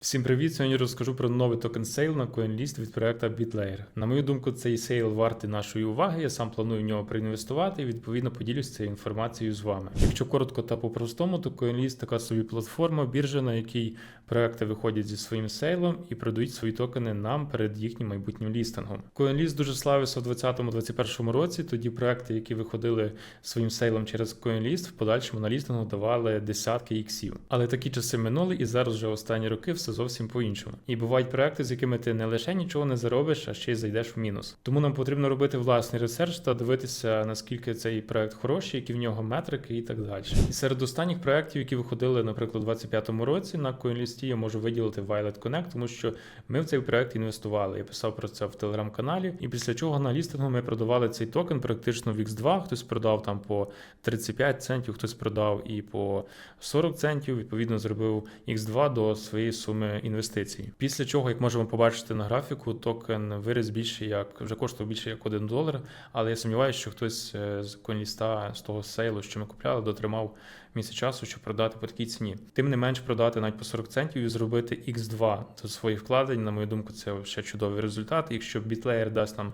Всім привіт! Сьогодні розкажу про новий токен сейл на CoinList від проекту BitLayer. На мою думку, цей сейл вартий нашої уваги. Я сам планую в нього проінвестувати і відповідно поділюсь цією інформацією з вами. Якщо коротко та по-простому, то CoinList така собі платформа, біржа, на якій проекти виходять зі своїм сейлом і продають свої токени нам перед їхнім майбутнім лістингом. CoinList дуже славився в 2020-2021 році. Тоді проекти, які виходили своїм сейлом через CoinList, в подальшому на лістингу давали десятки іксів. Але такі часи минули, і зараз вже останні роки все зовсім по-іншому. І бувають проекти, з якими ти не лише нічого не заробиш, а ще й зайдеш в мінус. Тому нам потрібно робити власний ресерч та дивитися, наскільки цей проект хороший, які в нього метрики і так далі. І серед останніх проектів, які виходили, наприклад, у 2025 році на CoinList, я можу виділити Violet Connect, тому що ми в цей проект інвестували. Я писав про це в телеграм-каналі. І після чого на лістингу ми продавали цей токен практично в X2. Хтось продав там по 35 центів, хтось продав і по 40 центів. Відповідно, зробив X2 до своєї суми інвестицій. Після чого, як можемо побачити на графіку, токен виріс більше як вже коштував більше як 1 долар. Але я сумніваюся, що хтось е, з конліста з того сейлу, що ми купляли, дотримав місяць часу, щоб продати по такій ціні. Тим не менш, продати навіть по 40 центів і зробити X2 до своїх вкладень. На мою думку, це ще чудовий результат. Якщо BitLayer дасть нам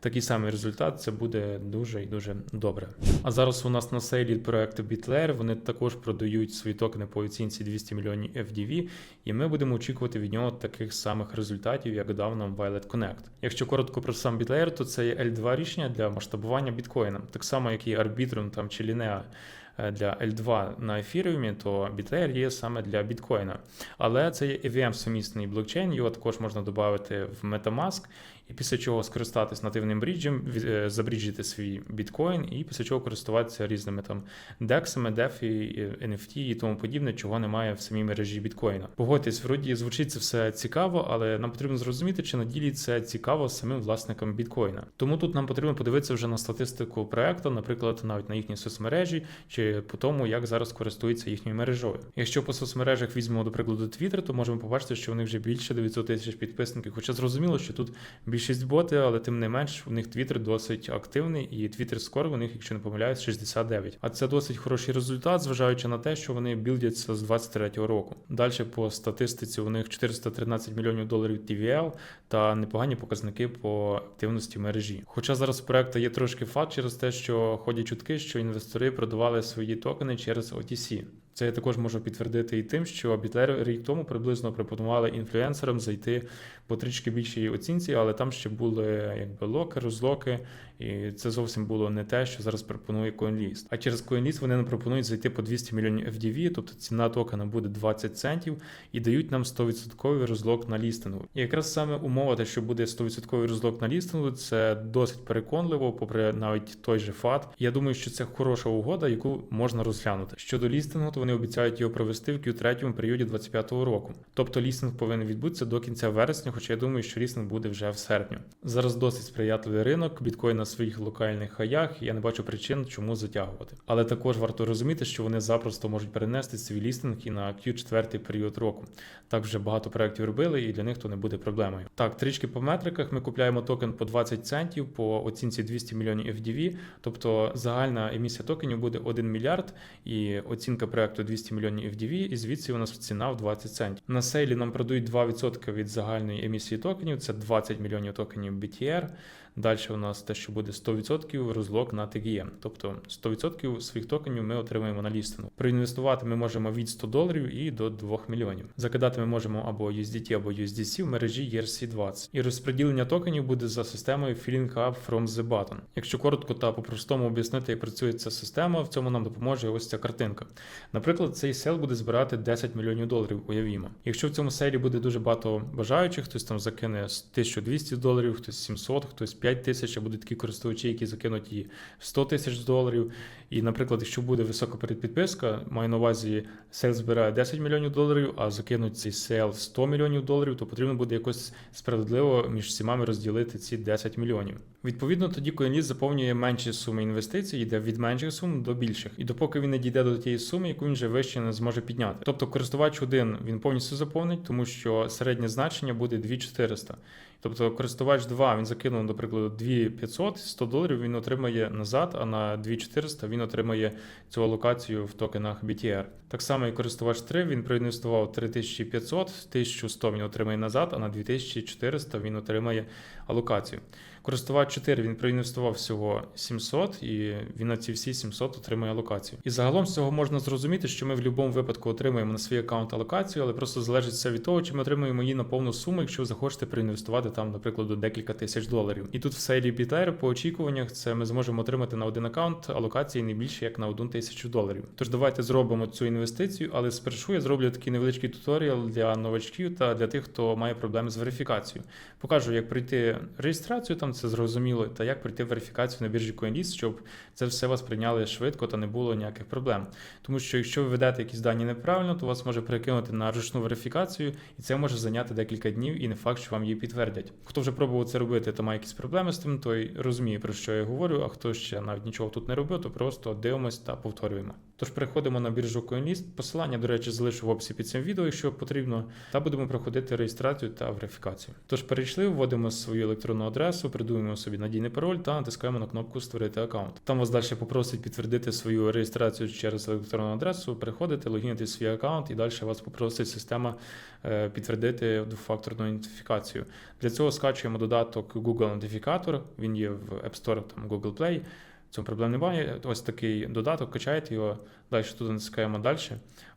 такий самий результат, це буде дуже і дуже добре. А зараз у нас на сейлі проекту BitLayer, вони також продають свої токени по оцінці 200 мільйонів FDV, і ми будемо очікувати від нього таких самих результатів, як дав нам Violet Connect. Якщо коротко про сам BitLayer, то це є L2 рішення для масштабування біткоїна, так само як і Arbitrum там чи е, для L2 на ефіріумі, то BitLayer є саме для біткоїна. Але це є EVM сумісний блокчейн, його також можна додати в MetaMask, і після чого скористатись нативним бріджем, е, забріджити свій біткоін, і після чого користуватися різними там дексами, е, NFT і тому подібне, чого немає в самій мережі біткоїна. Погодьтесь, вроді звучить це все цікаво, але нам потрібно зрозуміти, чи на ділі це цікаво самим власникам біткоїна. Тому тут нам потрібно подивитися вже на статистику проекту, наприклад, навіть на їхній соцмережі, чи по тому, як зараз користуються їхньою мережою. Якщо по соцмережах візьмемо, до прикладу, Twitter, то можемо побачити, що вони вже більше 900 тисяч підписників. Хоча зрозуміло, що тут більшість боти, але тим не менш у них Twitter досить активний, і Twitter скоро у них, якщо не помиляюсь, 69. А це досить хороший результат, зважаючи на те, що вони білдяться з 23-го року. Далі по статистиці у них 413 мільйонів доларів TVL та непогані показники по активності мережі. Хоча зараз у проекту є трошки фат через те, що ходять чутки, що інвестори продавали свої токени через OTC. Це я також можу підтвердити і тим, що BitLayer рік тому приблизно пропонували інфлюенсерам зайти по трішки більшій оцінці, але там ще були якби локи, розлоки, і це зовсім було не те, що зараз пропонує CoinList. А через CoinList вони нам пропонують зайти по 200 мільйонів FDV, тобто ціна токена буде 20 центів, і дають нам 100% розлок на лістингу. І якраз саме умова, те, що буде 100% розлок на лістингу, це досить переконливо, попри навіть той же фат. Я думаю, що це хороша угода, яку можна розглянути. Щодо лістингу, то вони обіцяють його провести в Q3 періоді 2025 року. Тобто лістинг повинен відбутися до кінця вересня, хоча я думаю, що лістинг буде вже в серпні. Зараз досить сприятливий ринок, біткоін на своїх локальних хаях. Я не бачу причин, чому затягувати. Але також варто розуміти, що вони запросто можуть перенести свій лістинг і на Q4 період року. Так вже багато проєктів робили, і для них то не буде проблемою. Так, трішки по метриках ми купляємо токен по 20 центів по оцінці 200 мільйонів FDV, тобто загальна емісія токенів буде 1 мільярд і оцінка проекту 200 мільйонів FDV, і звідси у нас ціна в 20 центів. На сейлі нам продають 2% від загальної емісії токенів, це 20 мільйонів токенів BTR. Далі у нас те, що буде 100% розлог на TGM. Тобто 100% своїх токенів ми отримаємо на лістингу. Проінвестувати ми можемо від 100 доларів і до 2 мільйонів. Закидати ми можемо або USDT, або USDC в мережі ERC20. І розподілення токенів буде за системою Filling Up from the button. Якщо коротко та по-простому об'яснити, як працює ця система, в цьому нам допоможе ось ця картинка. Наприклад, цей сел буде збирати 10 мільйонів доларів, уявімо. Якщо в цьому селі буде дуже багато бажаючих, хтось там закине 1200 доларів, хтось 700, хтось 5 тисяч, а будуть такі користувачі, які закинуть і 100 тисяч доларів. І, наприклад, якщо буде висока передпідписка, маю на увазі сейл збирає 10 мільйонів доларів, а закинуть цей сейл 100 мільйонів доларів, то потрібно буде якось справедливо між всіма розділити ці 10 мільйонів. Відповідно, тоді CoinList заповнює менші суми інвестицій, йде від менших сум до більших. І допоки він не дійде до тієї суми, яку він вже вище не зможе підняти. Тобто користувач один він повністю заповнить, тому що середнє значення буде 2400. Тобто користувач 2 він закинув, прикладу, 2500, 100 доларів він отримає назад, а на 2400 він отримає цю алокацію в токенах BTR. Так само і користувач 3, він проінвестував 3500, 1100 він отримає назад, а на 2400 він отримає алокацію. Користувач 4 він проінвестував всього 700, і він на ці всі 700 отримає алокацію. І загалом з цього можна зрозуміти, що ми в будь-якому випадку отримуємо на свій аккаунт алокацію, але просто залежить все від того, чи ми отримуємо її на повну суму, якщо ви захочете проінвестувати там, наприклад, декілька тисяч доларів. І тут в серії BTR по очікуваннях це ми зможемо отримати на один аккаунт алокації не більше як на одну тисячу доларів. Тож давайте зробимо цю інвестицію, але спершу я зроблю такий невеличкий туторіал для новачків та для тих, хто має проблеми з верифікацією. Покажу, як пройти реєстрацію, там це зрозуміло, та як пройти верифікацію на біржі CoinList, щоб це все вас прийняли швидко та не було ніяких проблем. Тому що якщо ви ведете якісь дані неправильно, то вас може перекинути на ручну верифікацію, і це може зайняти декілька днів, і не факт, що вам її підтвердять. Хто вже пробував це робити та має якісь проблеми з тим, той розуміє, про що я говорю, а хто ще навіть нічого тут не робив, то просто дивимось та повторюємо. Тож переходимо на біржу CoinList. Посилання, до речі, залишу в описі під цим відео, якщо потрібно, та будемо проходити реєстрацію та верифікацію. Тож перейшли, вводимо свою електронну адресу, придумуємо собі надійний пароль та натискаємо на кнопку Створити аккаунт. Там вас далі попросить підтвердити свою реєстрацію через електронну адресу, переходите, логіните свій аккаунт і далі вас попросить система е, підтвердити двофакторну ідентифікацію. Для цього скачуємо додаток Google Identificator, він є в App Store, там Google Play. Цьому проблем немає. Ось такий додаток, качаєте його, далі тут натискаємо далі.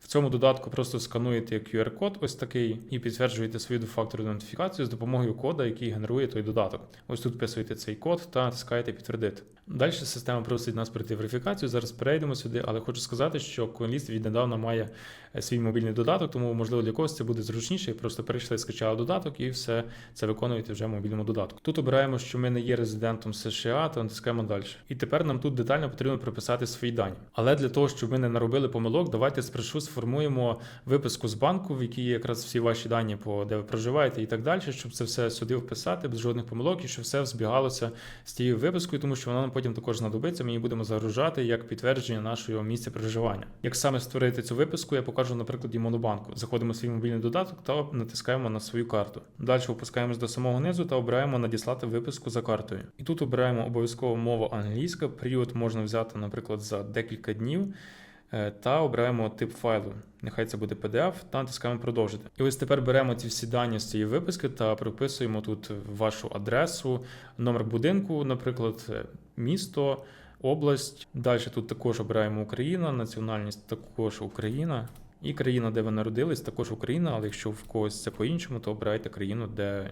В цьому додатку просто скануєте QR-код, ось такий, і підтверджуєте свою двофакторну ідентифікацію з допомогою кода, який генерує той додаток. Ось тут вписуєте цей код та натискаєте підтвердити. Далі система просить нас пройти верифікацію. Зараз перейдемо сюди, але хочу сказати, що CoinList віднедавна має свій мобільний додаток, тому можливо для когось це буде зручніше. Просто перейшли, скачали додаток і все це виконуєте вже в мобільному додатку. Тут обираємо, що ми не є резидентом США, та натискаємо далі. І тепер нам тут детально потрібно прописати свої дані. Але для того, щоб ми не наробили помилок, давайте спершу сформуємо виписку з банку, в якій якраз всі ваші дані, по де ви проживаєте і так далі, щоб це все сюди вписати без жодних помилок і щоб все збігалося з тією випискою, тому що вона нам потім також знадобиться. Ми її будемо загружати як підтвердження нашого місця проживання. Як саме створити цю виписку, я покажу на прикладі Монобанку. Заходимо в свій мобільний додаток та натискаємо на свою карту. Далі опускаємось до самого низу та обираємо надіслати виписку за картою. І тут обираємо обов'язково мову англійська. Період можна взяти, наприклад, за декілька днів. Е, Та обираємо тип файлу. Нехай це буде PDF, та натискаємо продовжити. І ось тепер беремо ці всі дані з цієї виписки та прописуємо тут вашу адресу, номер будинку, наприклад, е, місто, область. Далі тут також обираємо Україна, національність також Україна. І країна, де ви народились, також Україна, але якщо в когось це по-іншому, то обирайте країну, де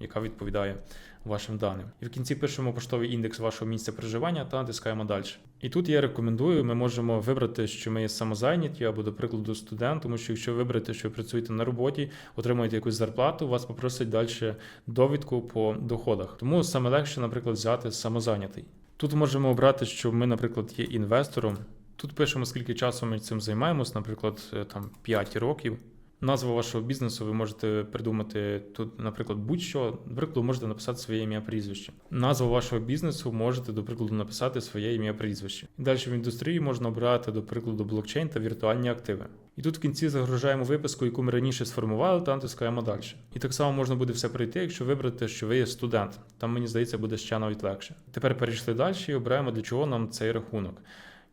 яка відповідає вашим даним. І в кінці пишемо поштовий індекс вашого місця проживання та натискаємо далі. І тут я рекомендую, ми можемо вибрати, що ми є самозайняті або, до прикладу, студент, тому що якщо вибрати, що ви працюєте на роботі, отримуєте якусь зарплату, вас попросить далі довідку по доходах. Тому саме легше, наприклад, взяти самозайнятий. Тут можемо обрати, що ми, наприклад, є інвестором. Тут пишемо, скільки часу ми цим займаємось, наприклад, е, там 5 років. Назву вашого бізнесу ви можете придумати тут, наприклад, будь-що. До прикладу, можете написати своє ім'я прізвище. Назву вашого бізнесу можете, до прикладу, написати своє ім'я прізвище. Далі в індустрії можна обрати, до прикладу, блокчейн та віртуальні активи. І тут в кінці загружаємо виписку, яку ми раніше сформували, та натискаємо далі. І так само можна буде все пройти, якщо вибрати, що ви є студент. Там, мені здається, буде ще навіть легше. Тепер перейшли далі і обираємо, для чого нам цей рахунок.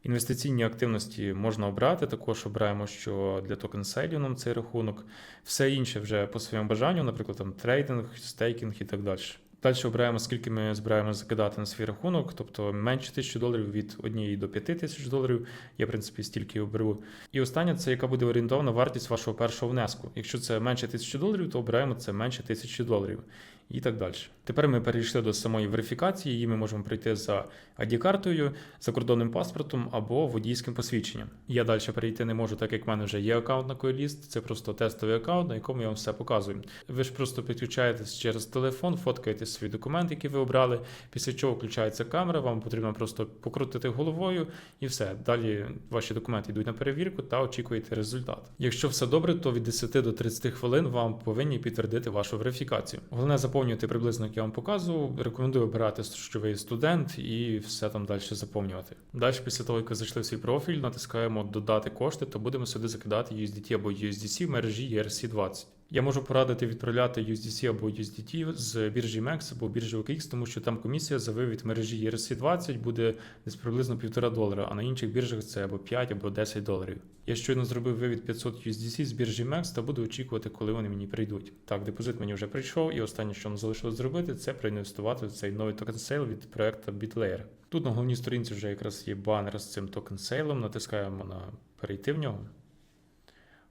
Інвестиційні активності можна обрати, також обираємо, що для токен сейлів нам цей рахунок. Все інше вже по своєму бажанню, наприклад, там трейдинг, стейкінг і так далі. Далі обираємо, скільки ми збираємо закидати на свій рахунок, тобто менше тисячі доларів від 1 до 5 тисяч доларів. Я, в принципі, стільки оберу. І останнє це яка буде орієнтовна вартість вашого першого внеску. Якщо це менше тисячі доларів, то обираємо це менше тисячі доларів. І так далі. Тепер ми перейшли до самої верифікації. Її ми можемо пройти за ID-картою, закордонним паспортом або водійським посвідченням. Я далі перейти не можу, так як в мене вже є аккаунт на CoinList. Це просто тестовий аккаунт, на якому я вам все показую. Ви ж просто підключаєтесь через телефон, фоткаєте свій документ, який ви обрали. Після чого включається камера, вам потрібно просто покрутити головою і все. Далі ваші документи йдуть на перевірку та очікуєте результат. Якщо все добре, то від 10 до 30 хвилин вам повинні підтвердити вашу верифікацію. Головне заповнювати приблизно, як я вам показував. Рекомендую обирати, що ви студент, і все там далі заповнювати. Далі, після того, як ви зайшли в свій профіль, натискаємо додати кошти, то будемо сюди закидати USDT або USDC в мережі ERC20. Я можу порадити відправляти USDC або USDT з біржі MEX або біржі OKX, тому що там комісія за вивід мережі ERC20 буде десь приблизно півтора долара, а на інших біржах це або 5 або 10 доларів. Я щойно зробив вивід 500 USDC з біржі MEX та буду очікувати, коли вони мені прийдуть. Так, депозит мені вже прийшов, і останнє, що нам залишилось зробити, це проінвестувати в цей новий токен сейл від проекту BitLayer. Тут на головній сторінці вже якраз є банер з цим токен сейлом. Натискаємо на перейти в нього.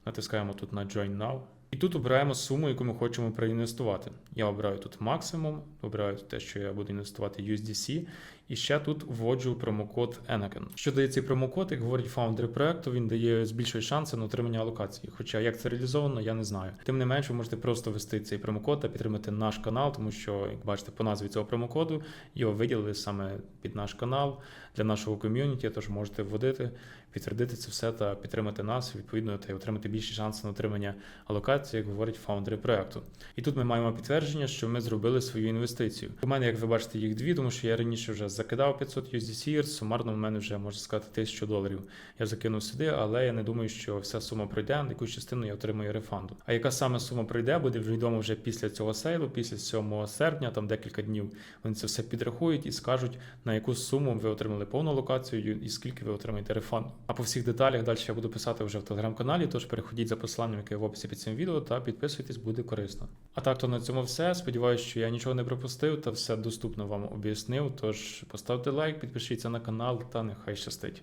Натискаємо тут на Join Now. І тут обираємо суму, яку ми хочемо проінвестувати. Я обираю тут максимум, обираю те, що я буду інвестувати USDC, і ще тут вводжу промокод Anakin. Що дає цей промокод, як говорять фаундери проекту, він дає збільшує шанси на отримання алокації. Хоча як це реалізовано, я не знаю. Тим не менше, ви можете просто ввести цей промокод та підтримати наш канал, тому що, як бачите, по назві цього промокоду його виділили саме під наш канал для нашого ком'юніті. Тож можете вводити, підтвердити це все та підтримати нас, відповідно, та й отримати більші шанси на отримання алокації, як говорять фаундери проекту. І тут ми маємо підтвердження, що ми зробили свою інвестицію. У мене, як ви бачите, їх дві, тому що я раніше вже закидав 500 USDC, сумарно в мене вже можна сказати 1000 доларів. Я закинув сюди, але я не думаю, що вся сума пройде, якусь частину я отримую рефанду. А яка саме сума прийде, буде відомо вже після цього сейлу, після 7 серпня, там декілька днів. Вони це все підрахують і скажуть, на яку суму ви отримали повну локацію і скільки ви отримаєте рефанду. А по всіх деталях далі я буду писати вже в телеграм-каналі, тож переходіть за посиланням, яке в описі під цим відео, та підписуйтесь, буде корисно. А так то на цьому все. Сподіваюся, що я нічого не пропустив та все доступно вам об'яснив. Тож поставте лайк, підпишіться на канал та нехай щастить.